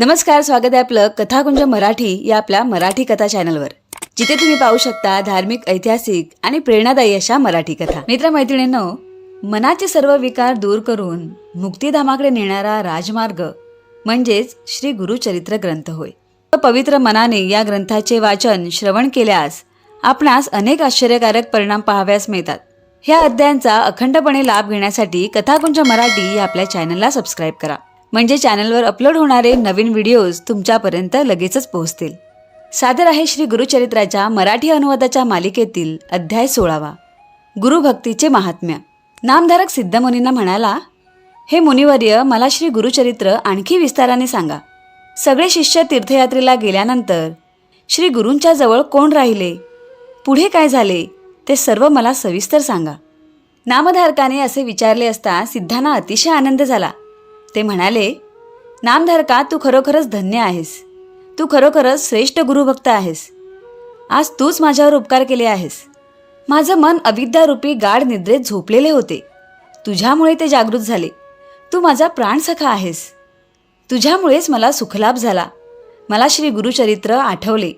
नमस्कार स्वागत आहे आपलं कथाकुंज मराठी या आपल्या मराठी कथा चॅनलवर. जिथे तुम्ही पाहू शकता धार्मिक ऐतिहासिक आणि प्रेरणादायी अशा मराठी कथा. मित्रमैत्रिणींनो मनाचे सर्व विकार दूर करून मुक्तिधामाकडे नेणारा राजमार्ग म्हणजेच श्री गुरुचरित्र ग्रंथ होय. पवित्र मनाने या ग्रंथाचे वाचन श्रवण केल्यास आपणास अनेक आश्चर्यकारक परिणाम पाहाव्यास मिळतात. ह्या अध्यायांचा अखंडपणे लाभ घेण्यासाठी कथाकुंज मराठी या आपल्या चॅनलला सबस्क्राईब करा. म्हणजे चॅनलवर अपलोड होणारे नवीन व्हिडिओज तुमच्यापर्यंत लगेचच पोहोचतील. सादर आहे श्री गुरुचरित्राच्या मराठी अनुवादाच्या मालिकेतील अध्याय सोळावा. गुरुभक्तीचे महात्म्य. नामधारक सिद्धमुनींना म्हणाला हे मुनिवर्य मला श्री गुरुचरित्र आणखी विस्ताराने सांगा. सगळे शिष्य तीर्थयात्रेला गेल्यानंतर श्री गुरूंच्या जवळ कोण राहिले? पुढे काय झाले? ते सर्व मला सविस्तर सांगा. नामधारकाने असे विचारले असता सिद्धांना अतिशय आनंद झाला. ते म्हणाले नामधारका तू खरोखरच धन्य आहेस. तू खरोखरच श्रेष्ठ गुरुभक्त आहेस. आज तूच माझ्यावर उपकार केले आहेस. माझं मन अविद्यारूपी गाढ निद्रेत झोपलेले होते. तुझ्यामुळे ते जागृत झाले. तू माझा प्राणसखा आहेस. तुझ्यामुळेच मला सुखलाभ झाला. मला श्री गुरुचरित्र आठवले.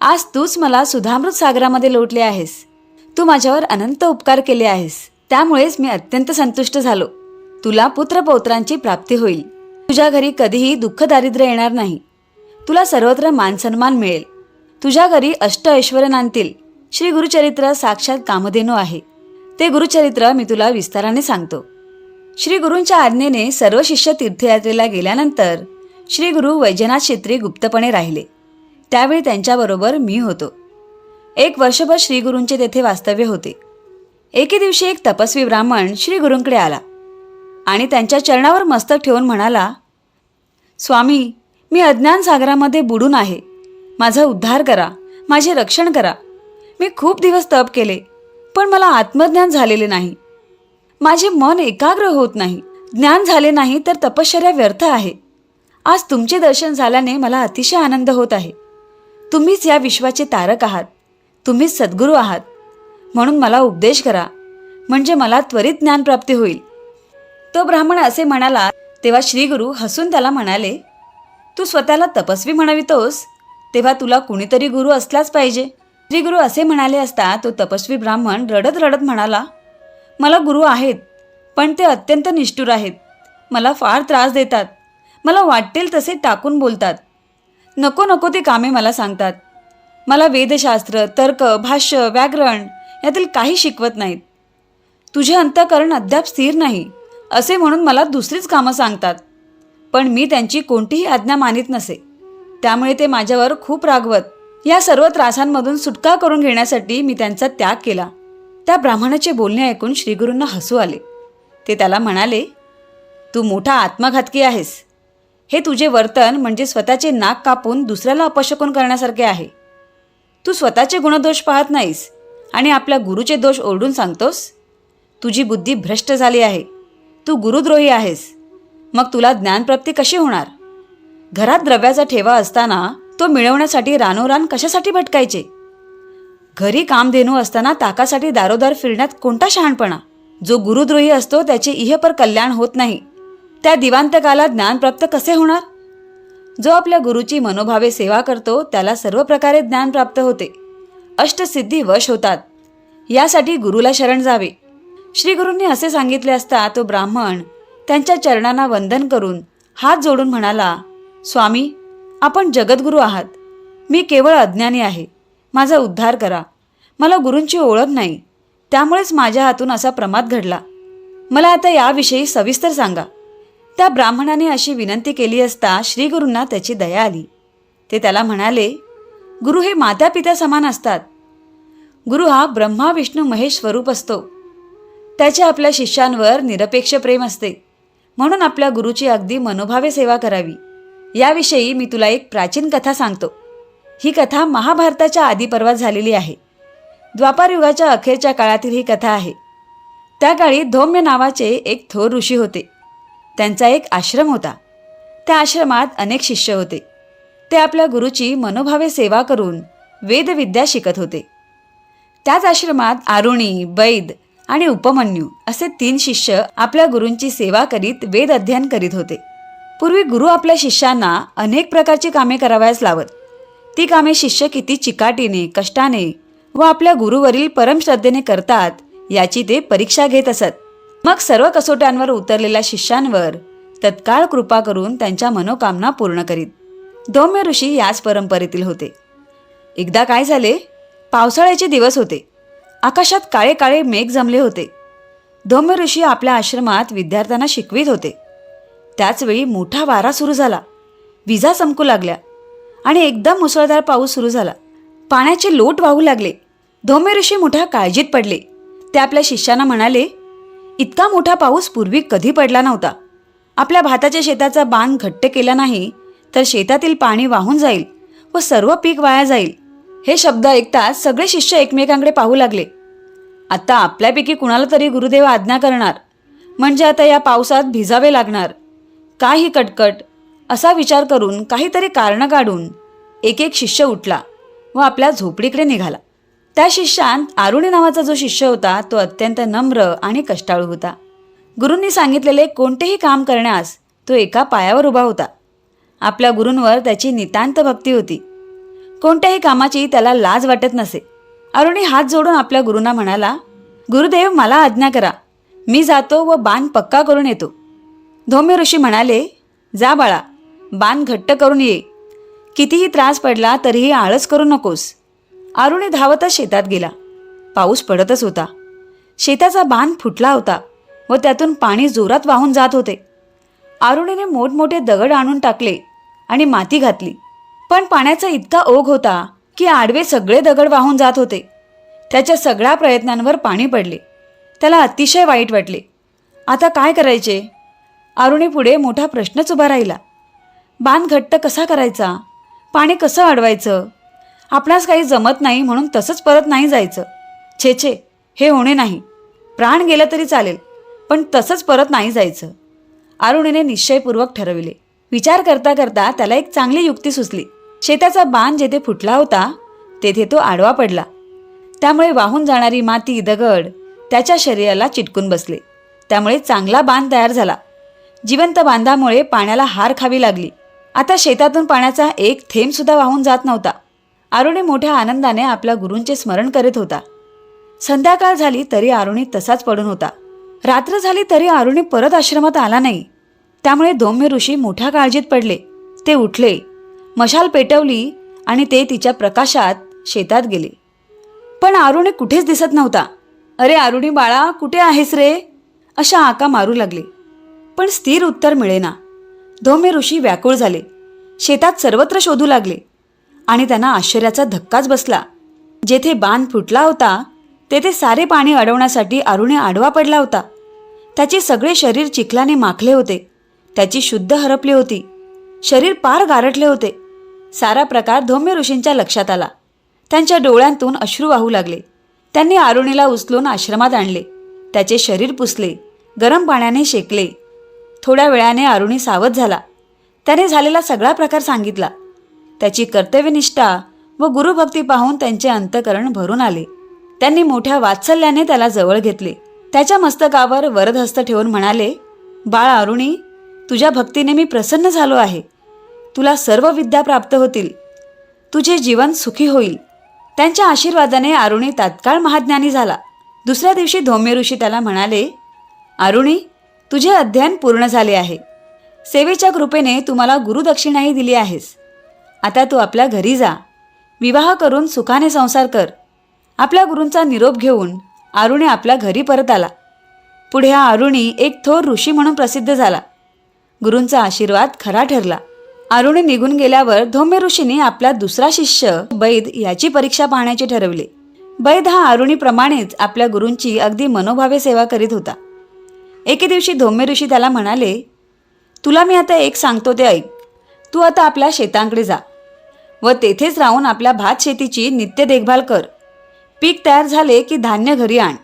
आज तूच मला सुधामृत सागरामध्ये लोटले आहेस. तू माझ्यावर अनंत उपकार केले आहेस. त्यामुळेच मी अत्यंत संतुष्ट झालो. तुला पुत्रपौत्रांची प्राप्ती होईल. तुझ्या घरी कधीही दुःख दारिद्र्य येणार नाही. तुला सर्वत्र मानसन्मान मिळेल. तुझ्या घरी अष्ट ऐश्वर श्री गुरुचरित्र साक्षात कामधेनू आहे. ते गुरुचरित्र मी तुला विस्ताराने सांगतो. श्री गुरूंच्या आज्ञेने सर्व शिष्य तीर्थयात्रेला गेल्यानंतर श्री गुरु वैजनाथ शेत्री गुप्तपणे राहिले. त्यावेळी त्यांच्याबरोबर मी होतो. एक वर्षभर श्री गुरूंचे तेथे वास्तव्य होते. एके दिवशी एक तपस्वी ब्राह्मण श्री गुरूंकडे आला. आणि त्यांच्या चरणावर मस्तक ठेवून म्हणाला स्वामी मी अज्ञान सागरामध्ये बुडून आहे. माझा उद्धार करा माझे रक्षण करा. मी खूप दिवस तप केले पण मला आत्मज्ञान झालेले नाही. माझे मन एकाग्र होत नाही. ज्ञान झाले नाही तर तपश्चर्या व्यर्थ आहे. आज तुमचे दर्शन झाल्याने मला अतिशय आनंद होत आहे. तुम्हीच या विश्वाचे तारक आहात. तुम्हीच सद्गुरू आहात. म्हणून मला उपदेश करा. म्हणजे मला त्वरित ज्ञानप्राप्ती होईल. तो ब्राह्मण असे म्हणाला तेव्हा श्रीगुरु हसून त्याला म्हणाले तू स्वतःला तपस्वी म्हणवितोस तेव्हा तुला कुणीतरी गुरु असलाच पाहिजे. श्रीगुरु असे म्हणाले असता तो तपस्वी ब्राह्मण रडत रडत म्हणाला मला गुरु आहेत पण ते अत्यंत निष्ठुर आहेत. मला फार त्रास देतात. मला वाटेल तसे टाकून बोलतात. नको नको ते कामे मला सांगतात. मला वेदशास्त्र तर्क भाष्य व्याकरण यातील काही शिकवत नाहीत. तुझे अंतकरण अद्याप स्थिर नाही. असे म्हणून मला दुसरीच कामं सांगतात. पण मी त्यांची कोणतीही आज्ञा मानित नसे. त्यामुळे ते माझ्यावर खूप रागवत. या सर्व त्रासांमधून सुटका करून घेण्यासाठी मी त्यांचा त्याग केला. त्या ब्राह्मणाचे बोलणे ऐकून श्रीगुरूंना हसू आले. ते त्याला म्हणाले तू मोठा आत्मघातकी आहेस. हे तुझे वर्तन म्हणजे स्वतःचे नाक कापून दुसऱ्याला अपशकून करण्यासारखे आहे. तू स्वतःचे गुणदोष पाहत नाहीस आणि आपल्या गुरुचे दोष ओरडून सांगतोस. तुझी बुद्धी भ्रष्ट झाली आहे. तू गुरुद्रोही आहेस. मग तुला ज्ञानप्राप्ती कशी होणार? घरात द्रव्याचा ठेवा असताना तो मिळवण्यासाठी रानोरान कशासाठी भटकायचे? घरी कामधेनू असताना ताकासाठी दारोदार फिरण्यात कोणता शहाणपणा? जो गुरुद्रोही असतो त्याचे इहपर कल्याण होत नाही. त्या दिवांतकाला ज्ञानप्राप्त कसे होणार? जो आपल्या गुरुची मनोभावे सेवा करतो त्याला सर्व प्रकारे ज्ञान प्राप्त होते. अष्टसिद्धी वश होतात. यासाठी गुरुला शरण जावे. श्रीगुरूंनी असे सांगितले असता तो ब्राह्मण त्यांच्या चरणांना वंदन करून हात जोडून म्हणाला स्वामी आपण जगद्गुरू आहात. मी केवळ अज्ञानी आहे. माझा उद्धार करा. मला गुरूंची ओळख नाही. त्यामुळेच माझ्या हातून असा प्रमाद घडला. मला आता याविषयी सविस्तर सांगा. त्या ब्राह्मणाने अशी विनंती केली असता श्रीगुरूंना त्याची दया आली. ते त्याला म्हणाले गुरु हे माता पित्या समान असतात. गुरु हा ब्रह्मा विष्णू महेश स्वरूप असतो. त्याचे आपल्या शिष्यांवर निरपेक्ष प्रेम असते. म्हणून आपल्या गुरुची अगदी मनोभावे सेवा करावी. याविषयी मी तुला एक प्राचीन कथा सांगतो. ही कथा महाभारताच्या आदिपर्वात झालेली आहे. द्वापार युगाच्या अखेरच्या काळातील ही कथा आहे. त्या काळी धौम्य नावाचे एक थोर ऋषी होते. त्यांचा एक आश्रम होता. त्या आश्रमात अनेक शिष्य होते. ते आपल्या गुरुची मनोभावे सेवा करून वेदविद्या शिकत होते. त्याच आश्रमात आरुणी बैद आणि उपमन्यू असे तीन शिष्य आपल्या गुरूंची सेवा करीत वेद अध्ययन करीत होते. पूर्वी गुरु आपल्या शिष्यांना अनेक प्रकारची कामे करावयास लावत. ती कामे शिष्य किती चिकाटीने कष्टाने व आपल्या गुरुवरील परमश्रद्धेने करतात याची ते परीक्षा घेत असत. मग सर्व कसोट्यांवर उतरलेल्या शिष्यांवर तत्काळ कृपा करून त्यांच्या मनोकामना पूर्ण करीत. धौम्य ऋषी याच परंपरेतील होते. एकदा काय झाले? पावसाळ्याचे दिवस होते. आकाशात काळे काळे मेघ जमले होते. धौम्य ऋषी आपल्या आश्रमात विद्यार्थ्यांना शिकवित होते. त्याचवेळी मोठा वारा सुरू झाला. विजा चमकू लागल्या आणि एकदम मुसळधार पाऊस सुरू झाला. पाण्याचे लोट वाहू लागले. धौम्य ऋषी मोठ्या काळजीत पडले. ते आपल्या शिष्यांना म्हणाले इतका मोठा पाऊस पूर्वी कधी पडला नव्हता. आपल्या भाताच्या शेताचा बांध घट्ट केला नाही तर शेतातील पाणी वाहून जाईल व सर्व पीक वाया जाईल. हे शब्द ऐकताच सगळे शिष्य एकमेकांकडे पाहू लागले. आता आपल्यापैकी कुणाला तरी गुरुदेव आज्ञा करणार. म्हणजे आता या पावसात भिजावे लागणार. काय ही कटकट असा विचार करून काहीतरी कारणं काढून एक एक शिष्य उठला व आपल्या झोपडीकडे निघाला. त्या शिष्यात आरुणी नावाचा जो शिष्य होता तो अत्यंत नम्र आणि कष्टाळू होता. गुरूंनी सांगितलेले कोणतेही काम करण्यास तो एका पायावर उभा होता. आपल्या गुरूंवर त्याची नितांत भक्ती होती. कोणत्याही कामाची त्याला लाज वाटत नसे. अरुणी हात जोडून आपल्या गुरुंना म्हणाला गुरुदेव मला आज्ञा करा. मी जातो व बाण पक्का करून येतो. धौम्य ऋषी म्हणाले जा बाळा बाण घट्ट करून ये. कितीही त्रास पडला तरीही आळस करू नकोस. अरुणी धावतच शेतात गेला. पाऊस पडतच होता. शेताचा बांध फुटला होता व त्यातून पाणी जोरात वाहून जात होते. आरुणीने मोठमोठे दगड आणून टाकले आणि माती घातली. पण पाण्याचा इतका ओघ होता की आडवे सगळे दगड वाहून जात होते. त्याच्या सगळ्या प्रयत्नांवर पाणी पडले. त्याला अतिशय वाईट वाटले. आता काय करायचे? अरुणी पुढे मोठा प्रश्नच उभा राहिला. बांध घट्ट कसा करायचा? पाणी कसं अडवायचं? आपणास काही जमत नाही म्हणून तसंच परत नाही जायचं. छे छे हे होणे नाही. प्राण गेला तरी चालेल पण तसंच परत नाही जायचं. अरुणीने निश्चयपूर्वक ठरविले. विचार करता करता त्याला एक चांगली युक्ती सुचली. शेताचा बांध जेथे फुटला होता तेथे तो आडवा पडला. त्यामुळे वाहून जाणारी माती दगड त्याच्या शरीराला चिटकून बसले. त्यामुळे चांगला बांध तयार झाला. जिवंत बांधामुळे पाण्याला हार खावी लागली. आता शेतातून पाण्याचा एक थेंबसुद्धा वाहून जात नव्हता. अरुणी मोठ्या आनंदाने आपल्या गुरूंचे स्मरण करीत होता. संध्याकाळ झाली तरी अरुणी तसाच पडून होता. रात्र झाली तरी अरुणी परत आश्रमात आला नाही. त्यामुळे धौम्य ऋषी मोठ्या काळजीत पडले. ते उठले. मशाल पेटवली आणि ते तिच्या प्रकाशात शेतात गेले. पण अरुणी कुठेच दिसत नव्हता. अरे अरुणी बाळा कुठे आहेस रे? अशा आका मारू लागले. पण स्थिर उत्तर मिळेना. धोमे ऋषी व्याकुळ झाले. शेतात सर्वत्र शोधू लागले. आणि त्यांना आश्चर्याचा धक्काच बसला. जेथे बांध फुटला होता तेथे सारे पाणी अडवण्यासाठी अरुणी आडवा पडला होता. त्याचे सगळे शरीर चिखलाने माखले होते. त्याची शुद्ध हरपली होती. शरीर पार गारटले होते. सारा प्रकार धौम्य ऋषींच्या लक्षात आला. त्यांच्या डोळ्यांतून अश्रू वाहू लागले. त्यांनी अरुणीला उचलून आश्रमात आणले. त्याचे शरीर पुसले. गरम पाण्याने शेकले. थोड्या वेळाने अरुणी सावध झाला. त्याने झालेला सगळा प्रकार सांगितला. त्याची कर्तव्यनिष्ठा व गुरुभक्ती पाहून त्यांचे अंतकरण भरून आले. त्यांनी मोठ्या वात्सल्याने त्याला जवळ घेतले. त्याच्या मस्तकावर वरदहस्त ठेवून म्हणाले बाळ अरुणी तुझ्या भक्तीने मी प्रसन्न झालो आहे. तुला सर्व विद्या प्राप्त होतील. तुझे जीवन सुखी होईल. त्यांच्या आशीर्वादाने अरुणी तात्काळ महाज्ञानी झाला. दुसऱ्या दिवशी धौम्य ऋषी त्याला म्हणाले अरुणी तुझे अध्ययन पूर्ण झाले आहे. सेवेच्या कृपेने तुम्हाला गुरुदक्षिणाही दिली आहेस. आता तू आपल्या घरी जा. विवाह करून सुखाने संसार कर. आपल्या गुरूंचा निरोप घेऊन अरुणी आपल्या घरी परत आला. पुढे हा अरुणी एक थोर ऋषी म्हणून प्रसिद्ध झाला. गुरूंचा आशीर्वाद खरा ठरला. अरुणी निघून गेल्यावर धौम्य ऋषीने आपला दुसरा शिष्य बैद याची परीक्षा पाहण्याचे ठरवले. बैद हा अरुणीप्रमाणेच आपल्या गुरूंची अगदी मनोभावे सेवा करीत होता. एके दिवशी धौम्य ऋषी त्याला म्हणाले तुला मी आता एक सांगतो ते ऐक. तू आता आपल्या शेतांकडे जा व तेथेच राहून आपल्या भात शेतीची नित्य देखभाल कर. पीक तयार झाले की धान्य घरी आण.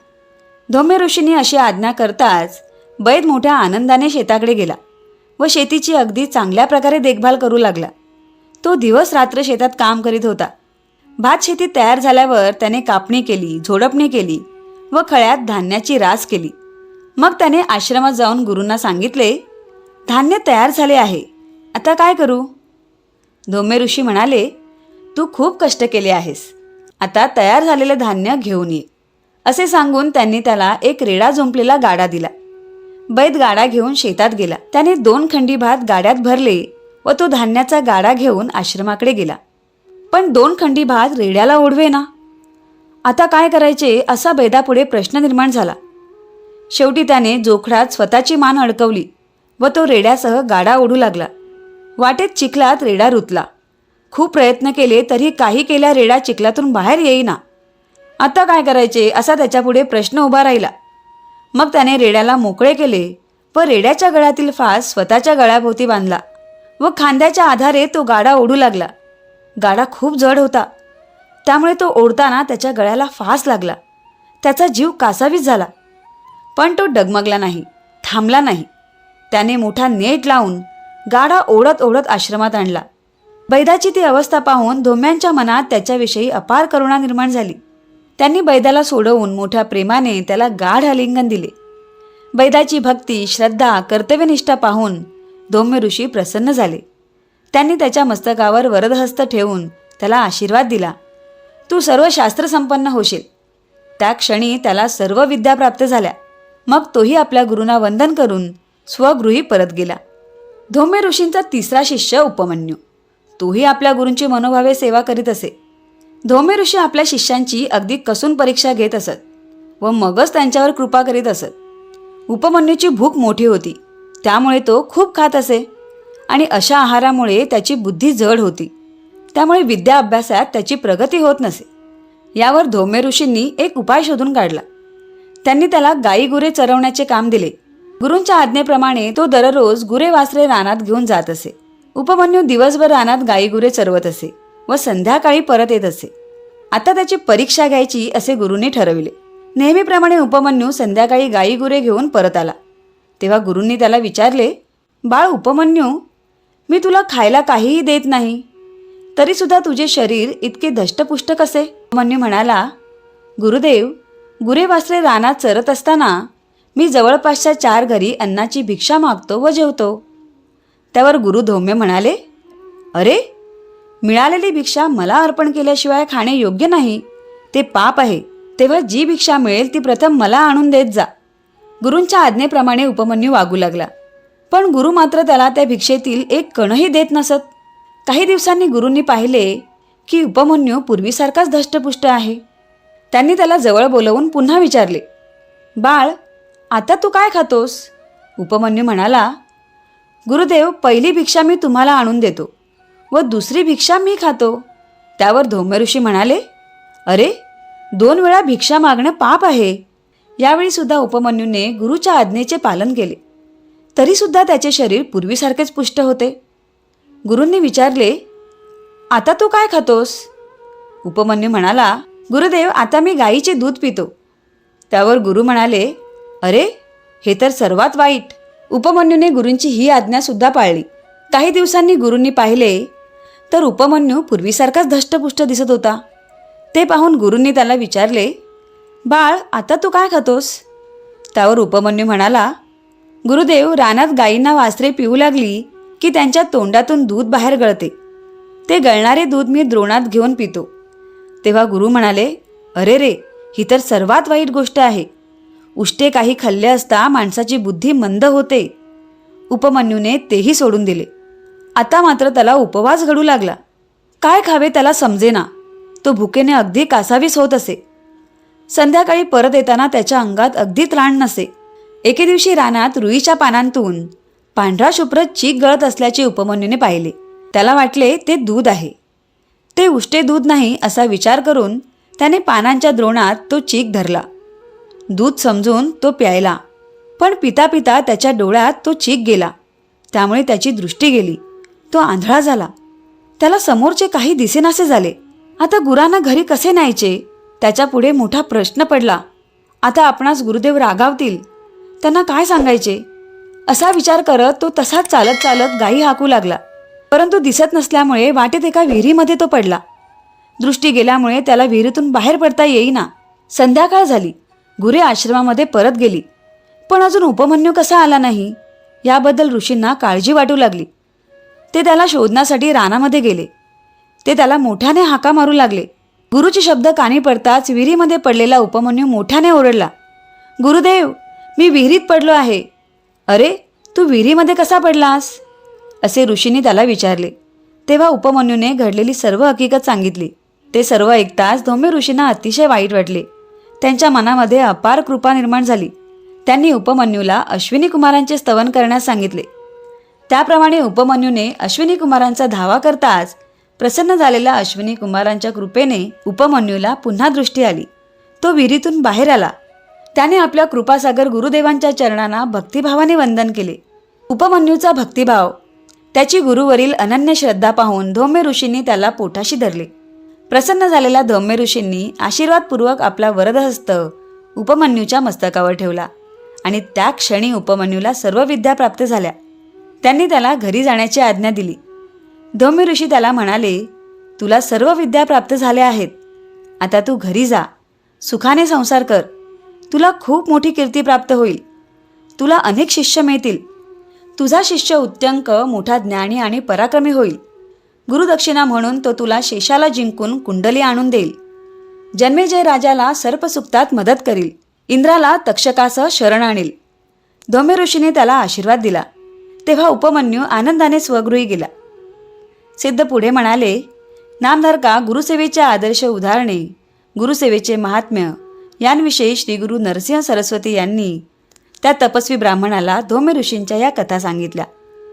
धौम्य ऋषींनी अशी आज्ञा करताच बैद मोठ्या आनंदाने शेताकडे गेला. व शेतीची अगदी चांगल्या प्रकारे देखभाल करू लागला. तो दिवस रात्र शेतात काम करीत होता. भात शेती तयार झाल्यावर त्याने कापणी केली झोडपणी केली व खळ्यात धान्याची रास केली. मग त्याने आश्रमात जाऊन गुरूंना सांगितले धान्य तयार झाले आहे. आता काय करू? धोमे ऋषी म्हणाले तू खूप कष्ट केले आहेस. आता तयार झालेले धान्य घेऊन ये. असे सांगून त्यांनी त्याला एक रेडा झोंपलेला गाडा दिला. बैद गाडा घेऊन शेतात गेला. त्याने दोन खंडी भात गाड्यात भरले व तो धान्याचा गाडा घेऊन आश्रमाकडे गेला. पण दोन खंडी भात रेड्याला ओढवे ना आता काय करायचे असा बैदापुढे प्रश्न निर्माण झाला. शेवटी त्याने जोखडात स्वतःची मान अडकवली व तो रेड्यासह गाडा ओढू लागला. वाटेत चिखलात रेडा रुतला. खूप प्रयत्न केले तरी काही केल्या रेडा चिखलातून बाहेर येईना. आता काय करायचे असा त्याच्यापुढे प्रश्न उभा राहिला. मग त्याने रेड्याला मोकळे केले. व रेड्याच्या गळ्यातील फास स्वतःच्या गळ्याभोवती बांधला. व खांद्याच्या आधारे तो गाडा ओढू लागला. गाडा खूप जड होता. त्यामुळे तो ओढताना त्याच्या गळ्याला फास लागला. त्याचा जीव कासावीस झाला. पण तो डगमगला नाही थांबला नाही. त्याने मोठा नेट लावून गाडा ओढत ओढत आश्रमात आणला. बैदाची ती अवस्था पाहून धोम्यांच्या मनात त्याच्याविषयी अपार करुणा निर्माण झाली. त्यांनी बैदाला सोडवून मोठ्या प्रेमाने त्याला गाढ आलिंगन दिले. बैदाची भक्ती श्रद्धा कर्तव्यनिष्ठा पाहून धौम्य ऋषी प्रसन्न झाले. त्यांनी त्याच्या मस्तकावर वरदहस्त ठेवून त्याला आशीर्वाद दिला. तू सर्व शास्त्रसंपन्न होशील. त्या क्षणी त्याला सर्व विद्या प्राप्त झाल्या. मग तोही आपल्या गुरूंना वंदन करून स्वगृही परत गेला. धौम्य ऋषींचा तिसरा शिष्य उपमन्यू. तोही आपल्या गुरूंची मनोभावे सेवा करीत असे. धौम्य ऋषी आपल्या शिष्यांची अगदी कसून परीक्षा घेत असत व मगच त्यांच्यावर कृपा करीत असत. उपमन्यूची भूक मोठी होती. त्यामुळे तो खूप खात असे आणि अशा आहारामुळे त्याची बुद्धी जड होती. त्यामुळे विद्या अभ्यासात त्याची प्रगती होत नसे. यावर धौम्य ऋषींनी एक उपाय शोधून काढला. त्यांनी त्याला गाई गुरे चरवण्याचे काम दिले. गुरूंच्या आज्ञेप्रमाणे तो दररोज गुरे वासरे रानात घेऊन जात असे. उपमन्यू दिवसभर रानात गाई गुरे चरवत असे. व संध्याकाळी परत येत असे. आता त्याची परीक्षा घ्यायची असे गुरूंनी ठरविले. नेहमीप्रमाणे उपमन्यू संध्याकाळी गाई गुरे घेऊन परत आला. तेव्हा गुरूंनी त्याला विचारले बाळ उपमन्यू मी तुला खायला काहीही देत नाही. तरीसुद्धा तुझे शरीर इतके धष्टपुष्ट कसे? उपमन्यू म्हणाला गुरुदेव गुरे वासरे रानात चरत असताना मी जवळपासच्या चार घरी अन्नाची भिक्षा मागतो व जेवतो. त्यावर गुरु धौम्य म्हणाले अरे मिळालेली भिक्षा मला अर्पण केल्याशिवाय खाणे योग्य नाही. ते पाप आहे. तेव्हा जी भिक्षा मिळेल ती प्रथम मला आणून देत जा. गुरूंच्या आज्ञेप्रमाणे उपमन्यू वागू लागला. पण गुरु मात्र त्याला त्या भिक्षेतील एक कणही देत नसत. काही दिवसांनी गुरूंनी पाहिले की उपमन्यू पूर्वीसारखाच धष्टपुष्ट आहे. त्यांनी त्याला जवळ बोलवून पुन्हा विचारले बाळ आता तू काय खातोस? उपमन्यू म्हणाला गुरुदेव पहिली भिक्षा मी तुम्हाला आणून देतो. व दुसरी भिक्षा मी खातो. त्यावर धौम्य ऋषी म्हणाले अरे दोन वेळा भिक्षा मागणं पाप आहे. यावेळी सुद्धा उपमन्यूने गुरुच्या आज्ञेचे पालन केले. तरीसुद्धा त्याचे शरीर पूर्वीसारखेच पुष्ट होते. गुरूंनी विचारले आता तू काय खातोस? उपमन्यू म्हणाला गुरुदेव आता मी गाईचे दूध पितो. त्यावर गुरु म्हणाले अरे हे तर सर्वात वाईट. उपमन्यूने गुरूंची ही आज्ञासुद्धा पाळली. काही दिवसांनी गुरूंनी पाहिले तर उपमन्यू पूर्वीसारखाच धष्टपुष्ट दिसत होता. ते पाहून गुरूंनी त्याला विचारले बाळ आता तू काय खातोस? त्यावर उपमन्यू म्हणाला गुरुदेव रानात गायींना वासरे पिऊ लागली की त्यांच्या तोंडातून दूध बाहेर गळते. ते गळणारे दूध मी द्रोणात घेऊन पितो. तेव्हा गुरु म्हणाले अरे रे ही तर सर्वात वाईट गोष्ट आहे. उष्टे काही खाल्ले असता माणसाची बुद्धी मंद होते. उपमन्यूने तेही सोडून दिले. आता मात्र त्याला उपवास घडू लागला. काय खावे त्याला समजेना. तो भुकेने अगदी कासावीस होत असे. संध्याकाळी परत येताना त्याच्या अंगात अगदी त्राण नसे. एके दिवशी रानात रुईच्या पानांतून पांढरा शुभ्र चीक गळत असल्याचे उपमन्यूने पाहिले. त्याला वाटले ते दूध आहे. ते उष्टे दूध नाही असा विचार करून त्याने पानांच्या द्रोणात तो चीक धरला. दूध समजून तो प्यायला. पण पिता पिता त्याच्या डोळ्यात तो चीक गेला. त्यामुळे त्याची दृष्टी गेली. तो आंधळा झाला. त्याला समोरचे काही दिसेनासे झाले. आता गुरांना घरी कसे न्यायचे? त्याच्या पुढे मोठा प्रश्न पडला. आता आपणास गुरुदेव रागावतील. त्यांना काय सांगायचे? असा विचार करत तो तसाच चालत चालत गाई हाकू लागला. परंतु दिसत नसल्यामुळे वाटेत एका विहिरीमध्ये तो पडला. दृष्टी गेल्यामुळे त्याला विहिरीतून बाहेर पडता येईना. संध्याकाळ झाली. गुरे आश्रमामध्ये परत गेली. पण अजून उपमन्यू कसा आला नाही? याबद्दल ऋषींना काळजी वाटू लागली. ते त्याला शोधण्यासाठी रानामध्ये गेले. ते त्याला मोठ्याने हाका मारू लागले. गुरुचे शब्द कानी पडताच विहिरीमध्ये पडलेला उपमन्यू मोठ्याने ओरडला. गुरुदेव मी विहिरीत पडलो आहे. अरे तू विहिरीमध्ये कसा पडलास? असे ऋषीने त्याला विचारले. तेव्हा उपमन्यूने घडलेली सर्व हकीकत सांगितली. ते सर्व ऐकताच धौम्य ऋषींना अतिशय वाईट वाटले. त्यांच्या मनामध्ये अपार कृपा निर्माण झाली. त्यांनी उपमन्यूला अश्विनी कुमारांचे स्तवन करण्यास सांगितले. त्याप्रमाणे उपमन्यूने अश्विनी कुमारांचा धावा करताच प्रसन्न झालेल्या अश्विनी कुमारांच्या कृपेने उपमन्यूला पुन्हा दृष्टी आली. तो विहिरीतून बाहेर आला. त्याने आपल्या कृपासागर गुरुदेवांच्या चरणांना भक्तिभावाने वंदन केले. उपमन्यूचा भक्तिभाव त्याची गुरुवरील अनन्य श्रद्धा पाहून धौम्य ऋषींनी त्याला पोटाशी धरले. प्रसन्न झालेल्या धौम्य ऋषींनी आशीर्वादपूर्वक आपला वरदहस्त उपमन्यूच्या मस्तकावर ठेवला आणि त्या क्षणी उपमन्यूला सर्व विद्या प्राप्त झाल्या. त्यांनी त्याला घरी जाण्याची आज्ञा दिली. धौम्य ऋषी त्याला म्हणाले तुला सर्व विद्या प्राप्त झाल्या आहेत. आता तू घरी जा. सुखाने संसार कर. तुला खूप मोठी कीर्ती प्राप्त होईल. तुला अनेक शिष्य मिळतील. तुझा शिष्य उत्त्यंक मोठा ज्ञानी आणि पराक्रमी होईल. गुरुदक्षिणा म्हणून तो तुला शेषाला जिंकून कुंडली आणून देईल. जन्मेजय राजाला सर्पसुक्तात मदत करील. इंद्राला तक्षकासह शरण आणील. धौम्य ऋषीने त्याला आशीर्वाद दिला. तेव्हा उपमन्यू आनंदाने स्वगृही गेला. सिद्ध पुढे म्हणाले नामधारका गुरुसेवेच्या आदर्श उदाहरणे गुरुसेवेचे महात्म्य यांविषयी श्री गुरु नरसिंह सरस्वती यांनी त्या तपस्वी ब्राह्मणाला धौम्य ऋषींच्या या कथा सांगितल्या.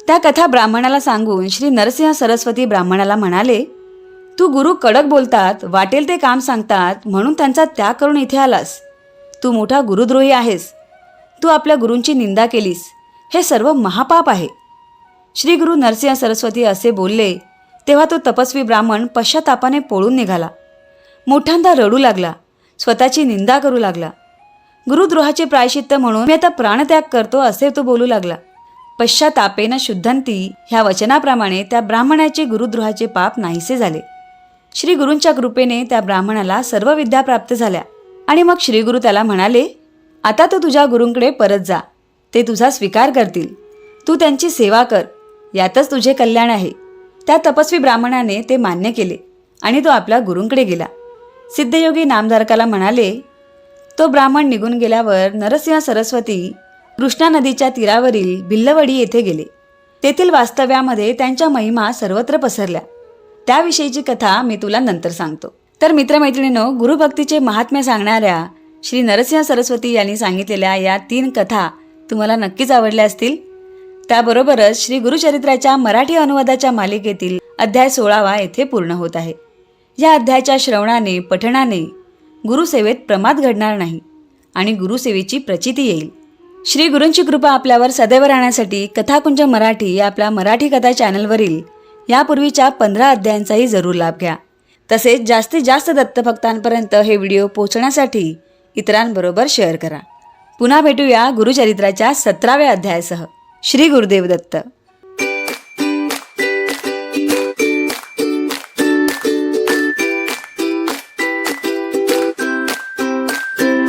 त्या कथा ब्राह्मणाला सांगून श्री नरसिंह सरस्वती ब्राह्मणाला म्हणाले तू गुरु कडक बोलतात वाटेल ते काम सांगतात म्हणून त्यांचा त्याग करून इथे आलास. तू मोठा गुरुद्रोही आहेस. तू आपल्या गुरूंची निंदा केलीस. हे सर्व महापाप आहे. श्री गुरु नरसिंह सरस्वती असे बोलले तेव्हा तो तपस्वी ब्राह्मण पश्चातापाने पळून निघाला. मोठ्यांदा रडू लागला स्वतःची निंदा करू लागला. गुरुद्रोहाचे प्रायश्चित्त म्हणून मी आता प्राणत्याग करतो असे तो बोलू लागला. पश्चातापेन शुद्धंती ह्या वचनाप्रमाणे त्या ब्राह्मणाचे गुरुद्रोहाचे पाप नाहीसे झाले. श्री गुरूंच्या कृपेने त्या ब्राह्मणाला सर्व विद्या प्राप्त झाल्या. आणि मग श्रीगुरु त्याला म्हणाले आता तू तुझ्या गुरूंकडे परत जा. ते तुझा स्वीकार करतील. तू त्यांची सेवा कर. यातच तुझे कल्याण आहे. त्या तपस्वी ब्राह्मणाने ते मान्य केले आणि तो आपल्या गुरूंकडे गेला. सिद्धयोगी नामधारकाला म्हणाले तो ब्राह्मण निघून गेल्यावर नरसिंह सरस्वती कृष्णा नदीच्या तीरावरील भिल्लवडी येथे गेले. तेथील वास्तव्यामध्ये त्यांच्या महिमा सर्वत्र पसरल्या. त्याविषयीची कथा मी तुला नंतर सांगतो. तर मित्रमैत्रिणीनो गुरुभक्तीचे महात्म्य सांगणाऱ्या श्री नरसिंह सरस्वती यांनी सांगितलेल्या या तीन कथा तुम्हाला नक्कीच आवडल्या असतील. त्याबरोबरच श्री गुरुचरित्राच्या मराठी अनुवादाच्या मालिकेतील अध्याय सोळावा येथे पूर्ण होत आहे. या अध्यायाच्या श्रवणाने पठणाने गुरुसेवेत प्रमाद घडणार नाही आणि गुरुसेवेची प्रचिती येईल. श्री गुरूंची कृपा आपल्यावर सदैव राहण्यासाठी कथाकुंज मराठी या आपल्या मराठी कथा चॅनलवरील यापूर्वीच्या पंधरा अध्यायांचाही जरूर लाभ घ्या. तसेच जास्तीत जास्त दत्तभक्तांपर्यंत हे व्हिडिओ पोहोचण्यासाठी इतरांबरोबर शेअर करा. पुन्हा भेटूया गुरुचरित्राच्या सतराव्या अध्यायासह. श्री गुरुदेव दत्त.